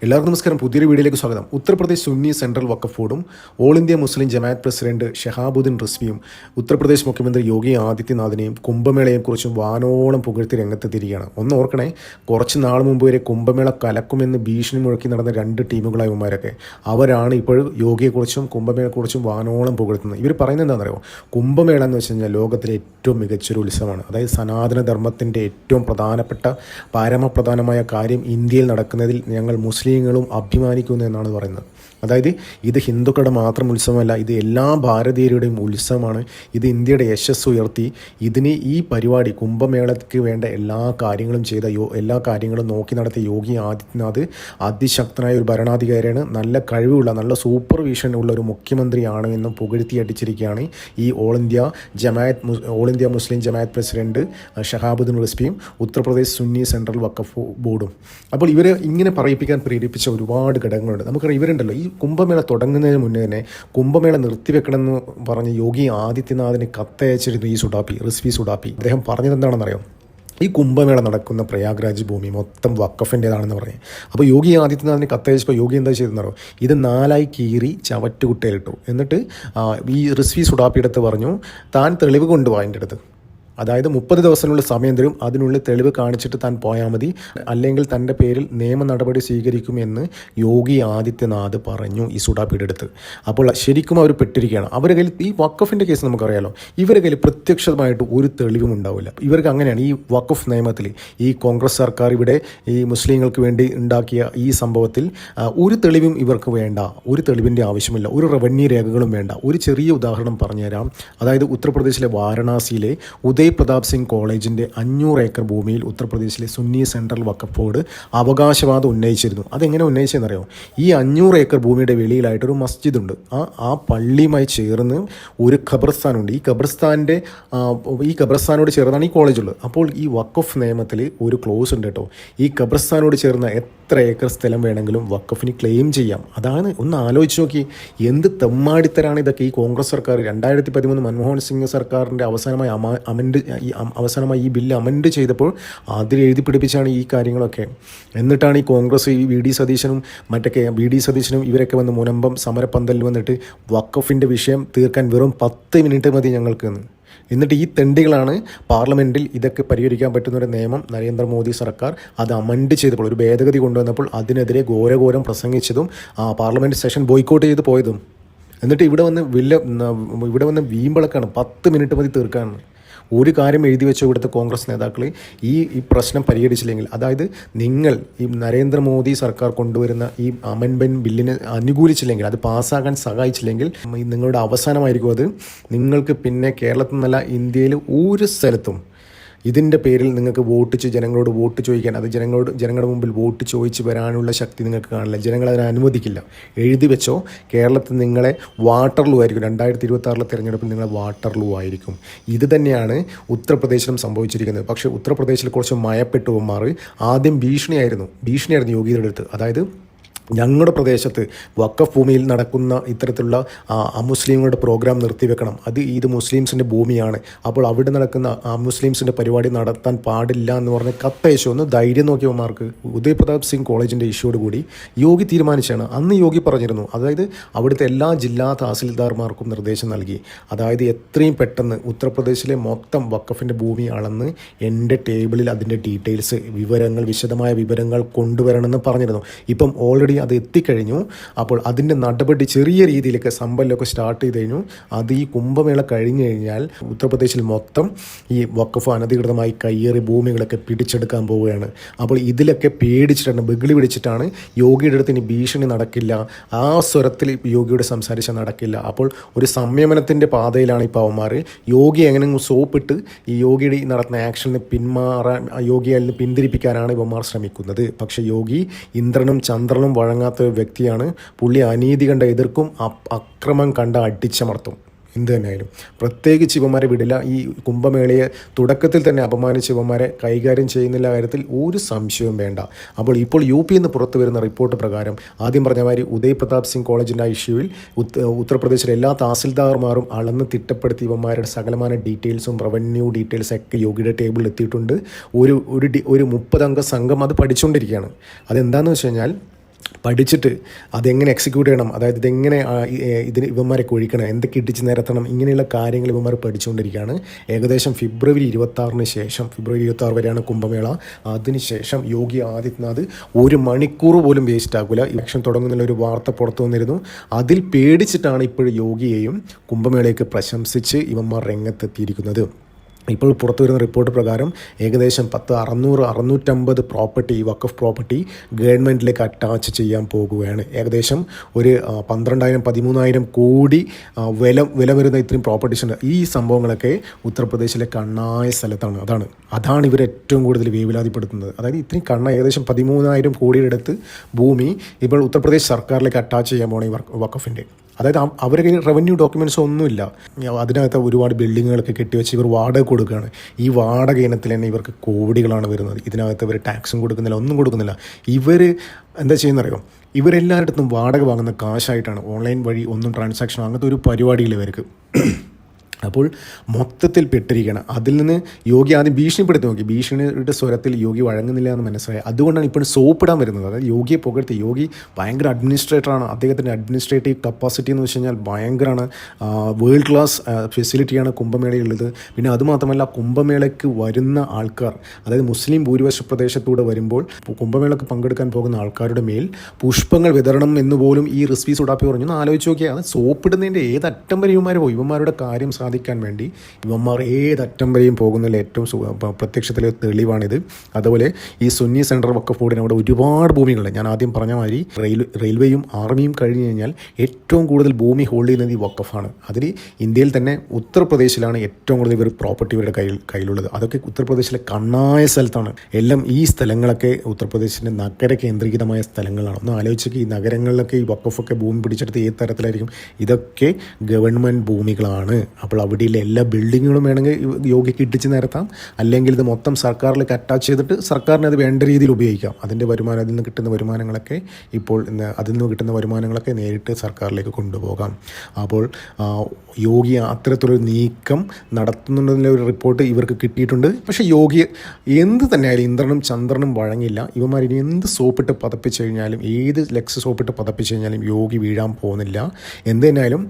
എല്ലാവർക്കും നമസ്കാരം. പുതിയൊരു വീഡിയോയിലേക്ക് സ്വാഗതം. ഉത്തർപ്രദേശ് സുന്നി സെൻട്രൽ വക്കഫ് ബോർഡും all India Muslim Jamaat president Shahabuddin റിസ്വിയും Uttar Pradesh മുഖ്യമന്ത്രി യോഗി ആദിത്യനാഥിനെയും കുംഭമേളയെക്കുറിച്ചും വാനോളം പുകഴ്ത്തി രംഗത്തെത്തിയിരിക്കുകയാണ്. ഒന്ന് ഓർക്കണേ കുറച്ച് നാൾ മുമ്പ് വരെ കുംഭമേള കലക്കുമെന്ന് ഭീഷണി മുഴക്കി നടന്ന രണ്ട് ടീമുകളായ ഉമാരൊക്കെ അവരാണ് ഇപ്പോൾ യോഗിയെക്കുറിച്ചും കുംഭമേളയെക്കുറിച്ചും വാനോളം പുകഴ്ത്തുന്നത്. ഇവർ പറയുന്നത് എന്താണെന്നറിയോ? കുംഭമേള എന്ന് വെച്ച് കഴിഞ്ഞാൽ ലോകത്തിലെ ഏറ്റവും മികച്ചൊരു ഉത്സവമാണ്. അതായത് സനാതനധർമ്മത്തിന്റെ ഏറ്റവും പ്രധാനപ്പെട്ട പരമപ്രധാനമായ കാര്യം ഇന്ത്യയിൽ നടക്കുന്നതിൽ ഞങ്ങൾ മുസ്ലിങ്ങളും അഭിമാനിക്കുന്നു എന്നാണ് പറയുന്നത്. അതായത് ഇത് ഹിന്ദുക്കളുടെ മാത്രം ഉത്സവമല്ല ഇത് എല്ലാ ഭാരതീയരുടെയും ഉത്സവമാണ്. ഇത് ഇന്ത്യയുടെ യശസ് ഉയർത്തി. ഇതിന് ഈ പരിപാടി കുംഭമേളയ്ക്ക് വേണ്ട എല്ലാ കാര്യങ്ങളും ചെയ്ത യോ എല്ലാ കാര്യങ്ങളും നോക്കി നടത്തിയ യോഗി ആദിത്യനാഥ് അതിശക്തനായ ഒരു ഭരണാധികാരിയാണ്. നല്ല കഴിവുള്ള നല്ല സൂപ്പർ വിഷൻ ഉള്ള ഒരു മുഖ്യമന്ത്രിയാണ് എന്ന് പുകഴ്ത്തി അടിച്ചിരിക്കുകയാണ് ഈ all India Jamaat all India Muslim Jamaat president Shahabuddin റിസ്പിയും Uttar Pradesh Sunni central Waqf ബോർഡും. അപ്പോൾ ഇവരെ ഇങ്ങനെ പറയിപ്പിക്കാൻ പ്രേരിപ്പിച്ച ഒരുപാട് ഘടകങ്ങളുണ്ട്. നമുക്കറിയാം ഇവരുണ്ടല്ലോ. ഈ കുംഭമേള തുടങ്ങുന്നതിന് മുന്നേ തന്നെ കുംഭമേള നിർത്തിവെക്കണമെന്ന് പറഞ്ഞ് യോഗി ആദിത്യനാഥിന് കത്തയച്ചിരുന്നു ഈ സുഡാപ്പി റിസ്വി സുഡാപ്പി. അദ്ദേഹം പറഞ്ഞതെന്താണെന്ന് എന്താണെന്നറിയോ? ഈ കുംഭമേള നടക്കുന്ന പ്രയാഗ്രാജ് ഭൂമി മൊത്തം വക്കഫിന്റേതാണെന്ന് പറഞ്ഞു. അപ്പോൾ യോഗി ആദിത്യനാഥിന് കത്തയച്ചപ്പോൾ യോഗി എന്താ ചെയ്തെന്നറിയോ ഇത് നാലായി കീറി ചവറ്റുകുട്ടയിലിട്ടു. എന്നിട്ട് ഈ റിസ്വി സുഡാപ്പിയുടെ അടുത്ത് പറഞ്ഞു താൻ തെളിവ് കൊണ്ടുപോകാൻ എന്റെ അടുത്ത് അതായത് മുപ്പത് ദിവസത്തിനുള്ള സമയം തരും. അതിനുള്ളിൽ തെളിവ് കാണിച്ചിട്ട് താൻ പോയാൽ മതി. അല്ലെങ്കിൽ തന്റെ പേരിൽ നിയമ നടപടി സ്വീകരിക്കുമെന്ന് യോഗി ആദിത്യനാഥ് പറഞ്ഞു ഈ സുഡാ അടുത്ത് അപ്പോൾ ശരിക്കും അവർ പെട്ടിരിക്കുകയാണ്. അവരുടെ കയ്യിൽ ഈ വക്കഫിന്റെ കേസ് നമുക്കറിയാലോ. ഇവരുടെ കയ്യിൽ പ്രത്യക്ഷമായിട്ട് ഒരു തെളിവും ഉണ്ടാവില്ല. ഇവർക്ക് അങ്ങനെയാണ് ഈ വക്കഫ് നിയമത്തിൽ ഈ കോൺഗ്രസ് സർക്കാർ ഇവിടെ ഈ മുസ്ലിങ്ങൾക്ക് വേണ്ടി ഉണ്ടാക്കിയ ഈ സംഭവത്തിൽ ഒരു തെളിവും ഇവർക്ക് വേണ്ട. ഒരു തെളിവിന്റെ ആവശ്യമില്ല. ഒരു റവന്യൂ രേഖകളും വേണ്ട. ഒരു ചെറിയ ഉദാഹരണം പറഞ്ഞുതരാം. അതായത് ഉത്തർപ്രദേശിലെ വാരണാസിയിലെ ഉദയ് പ്രതാപ് സിംഗ് കോളേജിന്റെ അഞ്ഞൂറ് ഏക്കർ ഭൂമിയിൽ ഉത്തർപ്രദേശിലെ സുന്നി സെൻട്രൽ വഖഫ് ബോർഡ് അവകാശവാദം ഉന്നയിച്ചിരുന്നു. അതെങ്ങനെ ഉന്നയിച്ചെന്നറിയോ ഈ അഞ്ഞൂറ് ഏക്കർ ഭൂമിയുടെ വെളിയിലായിട്ടൊരു മസ്ജിദ് ഉണ്ട് ആ ആ പള്ളിയുമായി ചേർന്ന് ഒരു ഖബർസ്ഥാനുണ്ട്. ഈ ഖബർസ്ഥാന്റെ ഈ ഖബർസ്ഥാനോട് ചേർന്നാണ് ഈ കോളേജുള്ളത്. അപ്പോൾ ഈ വക്കഫ് നിയമത്തിൽ ഒരു ക്ലോസ് ഉണ്ട് കേട്ടോ. ഈ ഖബർസ്ഥാനോട് ചേർന്ന എത്ര ഏക്കർ സ്ഥലം വേണമെങ്കിലും വക്കഫിന് ക്ലെയിം ചെയ്യാം. അതാണ് ഒന്ന് ആലോചിച്ച് നോക്കി. എന്ത് തെമ്മാടിത്തരാണ് ഇതൊക്കെ? ഈ കോൺഗ്രസ് സർക്കാർ രണ്ടായിരത്തി പതിമൂന്ന് മൻമോഹൻ സിംഗ് സർക്കാരിന്റെ അവസാനമായി അമ അമെൻഡ് ഈ അവസാനമായി ഈ ബില്ല് അമെൻഡ് ചെയ്തപ്പോൾ അതിൽ എഴുതി പിടിപ്പിച്ചാണ് ഈ കാര്യങ്ങളൊക്കെ. എന്നിട്ടാണ് ഈ കോൺഗ്രസ് ഈ വി ഡി സതീശനും മറ്റൊക്കെ വി ഡി സതീശനും ഇവരൊക്കെ വന്ന് മുനമ്പം സമരപ്പന്തലിൽ വന്നിട്ട് വക്കഫിന്റെ വിഷയം തീർക്കാൻ വെറും പത്ത് മിനിറ്റ് മതി ഞങ്ങൾക്ക് എന്നിട്ട് ഈ തെണ്ടികളാണ് പാർലമെന്റിൽ ഇതൊക്കെ പരിഹരിക്കാൻ പറ്റുന്ന ഒരു നിയമം നരേന്ദ്രമോദി സർക്കാർ അത് അമൻഡ് ചെയ്തപ്പോൾ ഒരു ഭേദഗതി കൊണ്ടുവന്നപ്പോൾ അതിനെതിരെ ഘോരഘോരം പ്രസംഗിച്ചതും പാർലമെന്റ് സെഷൻ ബോയ്ക്കോട്ട് ചെയ്ത് പോയതും. എന്നിട്ട് ഇവിടെ വന്ന് വില്ല ഇവിടെ വന്ന് വീമ്പിളക്കാണ് പത്ത് മിനിറ്റ് മതി തീർക്കാണ് ഒരു കാര്യം എഴുതി വെച്ച ഇവിടുത്തെ കോൺഗ്രസ് നേതാക്കൾ ഈ ഈ പ്രശ്നം പരിഹരിച്ചില്ലെങ്കിൽ അതായത് നിങ്ങൾ ഈ നരേന്ദ്രമോദി സർക്കാർ കൊണ്ടുവരുന്ന ഈ അമെൻമെന്റ് ബില്ലിനെ അനുകൂലിച്ചില്ലെങ്കിൽ അത് പാസ്സാകാൻ സഹായിച്ചില്ലെങ്കിൽ നിങ്ങളുടെ അവസാനമായിരിക്കും അത്. നിങ്ങൾക്ക് പിന്നെ കേരളത്തിൽ നിന്നല്ല ഇന്ത്യയിൽ ഒരു സ്ഥലത്തും ഇതിന്റെ പേരിൽ നിങ്ങൾക്ക് വോട്ട് ജനങ്ങളോട് വോട്ട് ചോദിക്കാൻ അത് ജനങ്ങളോട് ജനങ്ങളുടെ മുമ്പിൽ വോട്ട് ചോദിച്ച് വരാനുള്ള ശക്തി നിങ്ങൾക്ക് കാണില്ല. ജനങ്ങൾ അതിനെ അനുവദിക്കില്ല. എഴുതി വെച്ചോ കേരളത്തിൽ നിങ്ങളെ വാട്ടർലൂ ആയിരിക്കും രണ്ടായിരത്തി ഇരുപത്തി ആറിലെ തിരഞ്ഞെടുപ്പിൽ നിങ്ങളെ വാട്ടർലൂ ആയിരിക്കും ഇത് തന്നെയാണ് ഉത്തർപ്രദേശിലും സംഭവിച്ചിരിക്കുന്നത്. പക്ഷേ ഉത്തർപ്രദേശിൽ കുറച്ച് മയപ്പെട്ടുമാർ ആദ്യം ഭീഷണിയായിരുന്നു. ഭീഷണിയായിരുന്നു യോഗിയുടെ അടുത്ത്. അതായത് ഞങ്ങളുടെ പ്രദേശത്ത് വക്കഫ് ഭൂമിയിൽ നടക്കുന്ന ഇത്തരത്തിലുള്ള അമുസ്ലിങ്ങളുടെ പ്രോഗ്രാം നിർത്തിവെക്കണം. അത് ഇത് മുസ്ലിംസിന്റെ ഭൂമിയാണ്. അപ്പോൾ അവിടെ നടക്കുന്ന മുസ്ലിംസിന്റെ പരിപാടി നടത്താൻ പാടില്ല എന്ന് പറഞ്ഞ് കത്തയച്ചു. ഒന്ന് ധൈര്യം നോക്കിയവന്മാർക്ക് ഉദയ് പ്രതാപ് സിംഗ് കോളേജിന്റെ ഇഷ്യൂട് കൂടി യോഗി തീരുമാനിച്ചാണ്. അന്ന് യോഗി പറഞ്ഞിരുന്നു. അതായത് അവിടുത്തെ എല്ലാ ജില്ലാ തഹസിൽദാർമാർക്കും നിർദ്ദേശം നൽകി. അതായത് എത്രയും പെട്ടെന്ന് ഉത്തർപ്രദേശിലെ മൊത്തം വക്കഫിന്റെ ഭൂമി അളന്ന് എന്റെ ടേബിളിൽ അതിന്റെ ഡീറ്റെയിൽസ് വിവരങ്ങൾ വിശദമായ വിവരങ്ങൾ കൊണ്ടുവരണമെന്ന് പറഞ്ഞിരുന്നു. ഇപ്പം ഓൾറെഡി അത് എത്തിക്കഴിഞ്ഞു. അപ്പോൾ അതിന്റെ നടപടി ചെറിയ രീതിയിലൊക്കെ സമ്പലൊക്കെ സ്റ്റാർട്ട് ചെയ്ത് കഴിഞ്ഞു. അത് ഈ കുംഭമേള കഴിഞ്ഞു കഴിഞ്ഞാൽ ഉത്തർപ്രദേശിൽ മൊത്തം ഈ വക്കഫ് അനധികൃതമായി കയ്യേറി ഭൂമികളൊക്കെ പിടിച്ചെടുക്കാൻ പോവുകയാണ്. അപ്പോൾ ഇതിലൊക്കെ പേടിച്ചിട്ടാണ് ബഗിളി പിടിച്ചിട്ടാണ് യോഗിയുടെ അടുത്ത് ഇനി ഭീഷണി നടക്കില്ല. ആ സ്വരത്തിൽ യോഗിയോട് സംസാരിച്ച നടക്കില്ല. അപ്പോൾ ഒരു സംയമനത്തിന്റെ പാതയിലാണ് ഇപ്പോൾ അവന്മാർ യോഗി എങ്ങനെയെങ്കിലും സോപ്പിട്ട് ഈ യോഗിയുടെ നടത്തുന്ന ആക്ഷനിൽ പിന്മാറാൻ യോഗിയെ പിന്തിരിപ്പിക്കാനാണ് ഇവന്മാർ ശ്രമിക്കുന്നത്. പക്ഷേ യോഗി ഇന്ദ്രനും ചന്ദ്രനും വഴങ്ങാത്ത വ്യക്തിയാണ്. പുള്ളി അനീതി കണ്ട എതിർക്കും അക്രമം കണ്ട അടിച്ചമർത്തും. എന്ത് തന്നെയായാലും. പ്രത്യേകിച്ച് ഇവന്മാരെ വിടില്ല. ഈ കുംഭമേളയെ തുടക്കത്തിൽ തന്നെ അപമാനിച്ച് ഇവന്മാരെ കൈകാര്യം ചെയ്യുന്നില്ല കാര്യത്തിൽ ഒരു സംശയവും വേണ്ട. അപ്പോൾ ഇപ്പോൾ യു പി നിന്ന് പുറത്തു വരുന്ന റിപ്പോർട്ട് പ്രകാരം ആദ്യം പറഞ്ഞ മാതിരി ഉദയ് പ്രതാപ് സിംഗ് കോളേജിന്റെ ഇഷ്യൂവിൽ ഉത്ത- ഉത്തർപ്രദേശിലെ എല്ലാ തഹസിൽദാർമാരും അളന്ന് തിട്ടപ്പെടുത്തി ഇവന്മാരുടെ സകലമായ ഡീറ്റെയിൽസും റവന്യൂ ഡീറ്റെയിൽസ് ഒക്കെ യോഗിയുടെ ടേബിളിൽ എത്തിയിട്ടുണ്ട്. ഒരു ഒരു ഒരു മുപ്പതംഗ സംഘം അത് പഠിച്ചുകൊണ്ടിരിക്കുകയാണ് അതെന്താണെന്ന് വെച്ച് കഴിഞ്ഞാൽ പഠിച്ചിട്ട് അതെങ്ങനെ എക്സിക്യൂട്ട് ചെയ്യണം? അതായത് ഇതെങ്ങനെ ഇതിന് ഇവന്മാരെ കൊഴിക്കണം? എന്തൊക്കെ ഇടിച്ച് നിരത്തണം? ഇങ്ങനെയുള്ള കാര്യങ്ങൾ ഇവന്മാർ പഠിച്ചുകൊണ്ടിരിക്കുകയാണ്. ഏകദേശം ഫെബ്രുവരി ഇരുപത്താറിന് ശേഷം ഫെബ്രുവരി ഇരുപത്താറ് വരെയാണ് കുംഭമേള. അതിനുശേഷം യോഗി ആദിത്യനാഥ് ഒരു മണിക്കൂർ പോലും വേസ്റ്റ് ആക്കില്ല ഇലക്ഷൻ തുടങ്ങുന്നുള്ള ഒരു വാർത്ത പുറത്തു വന്നിരുന്നു. അതിൽ പേടിച്ചിട്ടാണ് ഇപ്പോൾ യോഗിയെയും കുംഭമേളയ്ക്ക് പ്രശംസിച്ച് ഇവന്മാർ രംഗത്തെത്തിയിരിക്കുന്നത്. ഇപ്പോൾ പുറത്തു വരുന്ന റിപ്പോർട്ട് പ്രകാരം ഏകദേശം പത്ത് അറുന്നൂറ് അറുന്നൂറ്റമ്പത് പ്രോപ്പർട്ടി വക്കഫ് പ്രോപ്പർട്ടി ഗവൺമെന്റിലേക്ക് അറ്റാച്ച് ചെയ്യാൻ പോകുകയാണ്. ഏകദേശം ഒരു പന്ത്രണ്ടായിരം പതിമൂന്നായിരം കോടി വില വില വരുന്ന ഇത്രയും പ്രോപ്പർട്ടീസ് ഉണ്ട്. ഈ സംഭവങ്ങളൊക്കെ ഉത്തർപ്രദേശിലെ കണ്ണായ സ്ഥലത്താണ്. അതാണ്. അതാണ് ഇവർ ഏറ്റവും കൂടുതൽ വേവിലാതിപ്പെടുത്തുന്നത്. അതായത് ഇത്രയും കണ്ണ ഏകദേശം പതിമൂന്നായിരം കോടിയുടെ അടുത്ത് ഭൂമി ഇപ്പോൾ ഉത്തർപ്രദേശ് സർക്കാരിലേക്ക് അറ്റാച്ച് ചെയ്യാൻ പോകണം ഈ വക്കഫിന്റെ അതായത് അവ- അവരുടെ കയ്യിൽ റവന്യൂ ഡോക്യുമെന്റ്സ് ഒന്നുമില്ല. അതിനകത്ത് ഒരുപാട് ബിൽഡിങ്ങുകളൊക്കെ കെട്ടിവെച്ച് ഇവർ വാടക കൊടുക്കുകയാണ്. ഈ വാടക ഇനത്തിൽ തന്നെ ഇവർക്ക് കോടികളാണ് വരുന്നത്. ഇതിനകത്ത് ഇവർ ടാക്സും കൊടുക്കുന്നില്ല ഒന്നും കൊടുക്കുന്നില്ല. ഇവർ എന്താ ചെയ്യുന്നറിയോ ഇവരെല്ലാവരുടെ വാടക വാങ്ങുന്ന കാശായിട്ടാണ്. ഓൺലൈൻ വഴി ഒന്നും ട്രാൻസാക്ഷൻ അങ്ങനത്തെ ഒരു പരിപാടിയില്ല ഇവർക്ക്. അപ്പോൾ മൊത്തത്തിൽ പെട്ടിരിക്കണം അതിൽ നിന്ന് യോഗി ആദ്യം ഭീഷണിപ്പെടുത്തി നോക്കി. ഭീഷണിയുടെ സ്വരത്തിൽ യോഗി വഴങ്ങുന്നില്ല എന്ന് മനസ്സിലായി. അതുകൊണ്ടാണ് ഇപ്പോൾ സോപ്പിടാൻ വരുന്നത്. അതായത് യോഗിയെ പുകഴ്ത്തി. യോഗി ഭയങ്കര അഡ്മിനിസ്ട്രേറ്ററാണ് അദ്ദേഹത്തിന്റെ അഡ്മിനിസ്ട്രേറ്റീവ് കപ്പാസിറ്റി എന്ന് വെച്ച് കഴിഞ്ഞാൽ ഭയങ്കരമാണ്. വേൾഡ് ക്ലാസ് ഫെസിലിറ്റിയാണ് കുംഭമേളയുള്ളത് പിന്നെ അതുമാത്രമല്ല കുംഭമേളയ്ക്ക് വരുന്ന ആൾക്കാർ അതായത് മുസ്ലിം ഭൂരിപക്ഷ പ്രദേശത്തൂടെ വരുമ്പോൾ കുംഭമേളയ്ക്ക് പങ്കെടുക്കാൻ പോകുന്ന ആൾക്കാരുടെ മേൽ പുഷ്പങ്ങൾ വിതരണം എന്ന് പോലും ഈ റിസ്വി സുഡാപ്പി പറഞ്ഞു. ഒന്ന് ആലോചിച്ച് നോക്കിയാൽ സോപ്പിടുന്നതിന്റെ ഏതറ്റം വരെ ഇവന്മാർ പോയി ഇവന്മാരുടെ കാര്യം സാധിക്കാൻ വേണ്ടി ഇവന്മാർ ഏതറ്റം വരെയും പോകുന്നതിൽ ഏറ്റവും പ്രത്യക്ഷത്തിലെ തെളിവാണിത്. അതുപോലെ ഈ സുന്നി സെൻട്രൽ വക്കഫ് ബോർഡിന് അവിടെ ഒരുപാട് ഭൂമികളുണ്ട്. ഞാൻ ആദ്യം പറഞ്ഞ മാതിരി റെയിൽ റെയിൽവേയും ആർമിയും കഴിഞ്ഞു കഴിഞ്ഞാൽ ഏറ്റവും കൂടുതൽ ഭൂമി ഹോൾഡ് ചെയ്യുന്നത് ഈ വക്കഫാണ്. അതിൽ ഇന്ത്യയിൽ തന്നെ ഉത്തർപ്രദേശിലാണ് ഏറ്റവും കൂടുതൽ ഇവർ പ്രോപ്പർട്ടി ഇവരുടെ കയ്യിൽ കയ്യിലുള്ളത്. അതൊക്കെ ഉത്തർപ്രദേശിലെ കണ്ണായ സ്ഥലത്താണ്. എല്ലാം ഈ സ്ഥലങ്ങളൊക്കെ ഉത്തർപ്രദേശിന്റെ നഗര കേന്ദ്രീകൃതമായ സ്ഥലങ്ങളാണ്. ഒന്ന് ആലോചിച്ചൊക്കെ ഈ നഗരങ്ങളിലൊക്കെ ഈ വക്കഫൊക്കെ ഭൂമി പിടിച്ചെടുത്ത് ഏത് തരത്തിലായിരിക്കും? ഇതൊക്കെ ഗവൺമെന്റ് ഭൂമികളാണ്. അപ്പോൾ അവിടെയുള്ള എല്ലാ ബിൽഡിങ്ങുകളും വേണമെങ്കിൽ യോഗയ്ക്ക് ഇടിച്ച് നിരത്താം. അല്ലെങ്കിൽ ഇത് മൊത്തം സർക്കാരിലേക്ക് അറ്റാച്ച് ചെയ്തിട്ട് സർക്കാരിന് അത് വേണ്ട രീതിയിൽ ഉപയോഗിക്കാം. അതിന്റെ വരുമാനം അതിൽ നിന്ന് കിട്ടുന്ന വരുമാനങ്ങളൊക്കെ ഇപ്പോൾ അതിൽ നിന്ന് കിട്ടുന്ന വരുമാനങ്ങളൊക്കെ നേരിട്ട് സർക്കാരിലേക്ക് കൊണ്ടുപോകാം. അപ്പോൾ യോഗി അത്തരത്തിലൊരു നീക്കം നടത്തുന്നുണ്ടെന്നുള്ള ഒരു റിപ്പോർട്ട് ഇവർക്ക് കിട്ടിയിട്ടുണ്ട്. പക്ഷേ യോഗി എന്ത് തന്നെയായാലും ഇന്ദ്രനും ചന്ദ്രനും വഴങ്ങില്ല. ഇവന്മാർ ഇനി എന്ത് സോപ്പിട്ട് പതപ്പിച്ച് കഴിഞ്ഞാലും ഏത് ലക്സ് സോപ്പിട്ട് പതപ്പിച്ച് കഴിഞ്ഞാലും യോഗി വീഴാൻ പോകുന്നില്ല. എന്ത് തന്നെയായാലും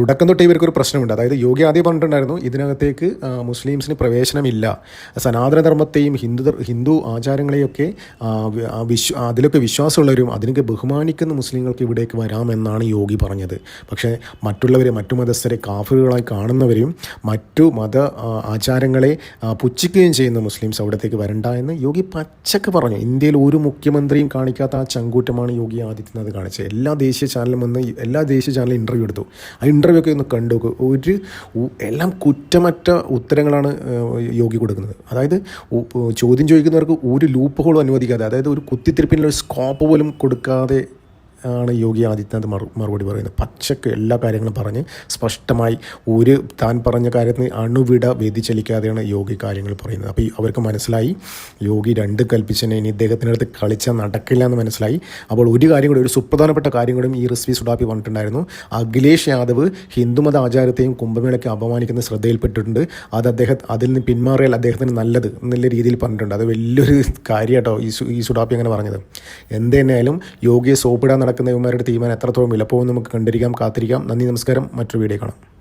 തുടക്കം തൊട്ടേ ഇവർക്കൊരു പ്രശ്നമുണ്ട്. അതായത് യോഗി ആദ്യം പറഞ്ഞിട്ടുണ്ടായിരുന്നു ഇതിനകത്തേക്ക് മുസ്ലിംസിന് പ്രവേശനമില്ല. സനാതനധർമ്മത്തെയും ഹിന്ദു ഹിന്ദു ആചാരങ്ങളെയൊക്കെ വിശ്വ അതിലൊക്കെ വിശ്വാസമുള്ളവരും അതിനൊക്കെ ബഹുമാനിക്കുന്ന മുസ്ലിങ്ങൾക്ക് ഇവിടേക്ക് വരാമെന്നാണ് യോഗി പറഞ്ഞത്. പക്ഷേ മറ്റുള്ളവരെ മറ്റു മതസ്ഥരെ കാഫറുകളായി കാണുന്നവരെയും മറ്റു മത ആചാരങ്ങളെ പുച്ഛിക്കുകയും ചെയ്യുന്ന മുസ്ലിംസ് അവിടത്തേക്ക് വരണ്ട എന്ന് യോഗി പച്ചക്ക് പറഞ്ഞു. ഇന്ത്യയിൽ ഒരു മുഖ്യമന്ത്രിയും കാണിക്കാത്ത ആ ചങ്കൂറ്റമാണ് യോഗി ആദിത്യനാഥ് കാണിച്ചത്. എല്ലാ ദേശീയ ചാനലും വന്ന് എല്ലാ ദേശീയ ചാനലും ഇന്റർവ്യൂ എടുത്തു. ആ ഇന്റർവ്യൂ ഒക്കെ ഒന്ന് കണ്ടു. ഒരു എല്ലാം കുറ്റമറ്റ ഉത്തരങ്ങളാണ് യോഗി കൊടുക്കുന്നത്. അതായത് ചോദ്യം ചോദിക്കുന്നവർക്ക് ഒരു ലൂപ്പ് ഹോളും അനുവദിക്കാതെ അതായത് ഒരു കുത്തിത്തിരിപ്പിനുള്ള ഒരു സ്കോപ്പ് പോലും കൊടുക്കാതെ ആണ് യോഗി ആദിത്യനാഥ് മറു മറുപടി പറയുന്നത്. പച്ചക്ക് എല്ലാ കാര്യങ്ങളും പറഞ്ഞ് സ്പഷ്ടമായി ഒരു താൻ പറഞ്ഞ കാര്യത്തിന് അണുവിട വ്യതിചലിക്കാതെയാണ് യോഗി കാര്യങ്ങൾ പറയുന്നത്. അപ്പോൾ അവർക്ക് മനസ്സിലായി യോഗി രണ്ട് കൽപ്പിച്ചതിനെ ഇനി ഇദ്ദേഹത്തിനടുത്ത് കളിച്ചാൽ നടക്കില്ല എന്ന് മനസ്സിലായി. അപ്പോൾ ഒരു കാര്യം കൂടി ഒരു സുപ്രധാനപ്പെട്ട കാര്യം കൂടി ഈ റിസ്വി സുഡാപ്പി പറഞ്ഞിട്ടുണ്ടായിരുന്നു. അഖിലേഷ് യാദവ് ഹിന്ദുമത ആചാരത്തെയും കുംഭമേളയ്ക്ക് അപമാനിക്കുന്ന ശ്രദ്ധയിൽപ്പെട്ടിട്ടുണ്ട്. അത് അദ്ദേഹം അതിൽ നിന്ന് പിന്മാറിയാൽ അദ്ദേഹത്തിന് നല്ലത് എന്നുള്ള രീതിയിൽ പറഞ്ഞിട്ടുണ്ട്. അത് വലിയൊരു കാര്യമാട്ടോ ഈ സുഡാപ്പി അങ്ങനെ പറഞ്ഞത്. എന്ത് യോഗിയെ സോപ്പിടാൻ ഇവന്മാരുടെ തീരുമാനം എത്രത്തോളം വിലപ്പോവും നമുക്ക് കണ്ടിരിക്കാം. കാത്തിരിക്കാം. നന്ദി നമസ്കാരം. മറ്റൊരു വീഡിയോ കാണാം.